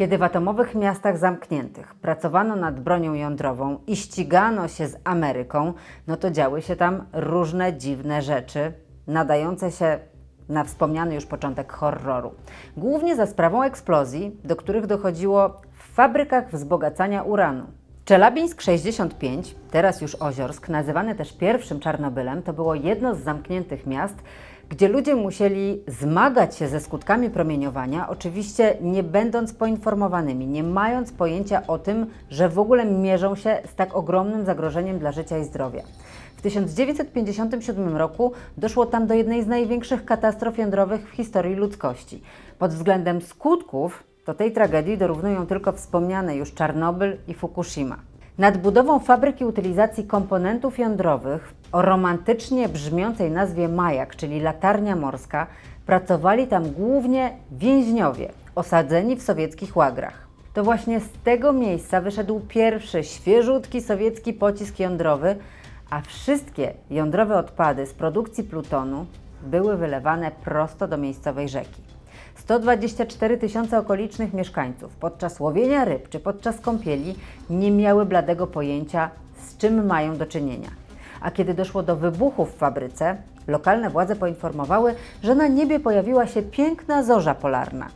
Kiedy w atomowych miastach zamkniętych pracowano nad bronią jądrową i ścigano się z Ameryką, no to działy się tam różne dziwne rzeczy, nadające się na wspomniany już początek horroru. Głównie za sprawą eksplozji, do których dochodziło w fabrykach wzbogacania uranu. Czelabińsk 65, teraz już Oziorsk, nazywany też pierwszym Czarnobylem, to było jedno z zamkniętych miast, gdzie ludzie musieli zmagać się ze skutkami promieniowania, oczywiście nie będąc poinformowanymi, nie mając pojęcia o tym, że w ogóle mierzą się z tak ogromnym zagrożeniem dla życia i zdrowia. W 1957 roku doszło tam do jednej z największych katastrof jądrowych w historii ludzkości. Pod względem skutków to tej tragedii dorównują tylko wspomniane już Czarnobyl i Fukushima. Nad budową fabryki utylizacji komponentów jądrowych o romantycznie brzmiącej nazwie Majak, czyli latarnia morska, pracowali tam głównie więźniowie osadzeni w sowieckich łagrach. To właśnie z tego miejsca wyszedł pierwszy świeżutki sowiecki pocisk jądrowy, a wszystkie jądrowe odpady z produkcji plutonu były wylewane prosto do miejscowej rzeki. 124 tysiące okolicznych mieszkańców podczas łowienia ryb czy podczas kąpieli nie miały bladego pojęcia, z czym mają do czynienia. A kiedy doszło do wybuchu w fabryce, lokalne władze poinformowały, że na niebie pojawiła się piękna zorza polarna.